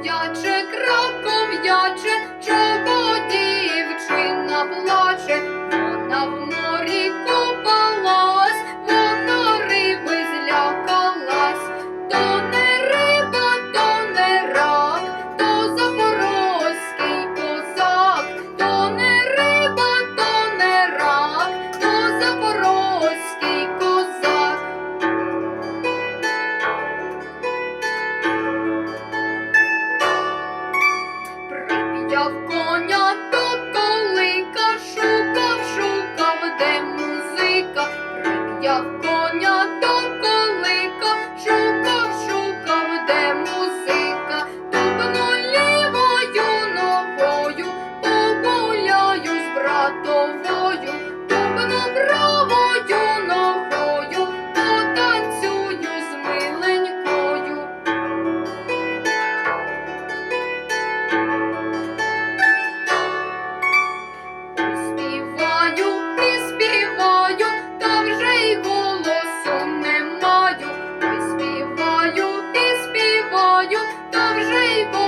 я Шукав коня то колика, шукав, шукав, де музика, прип'яв коня то колика, шукав, шукав, де музика, тупну лівою ногою, погуляю братовою, тупну правою ногою, потанцюю з миленькою. Боню, то вже й бо.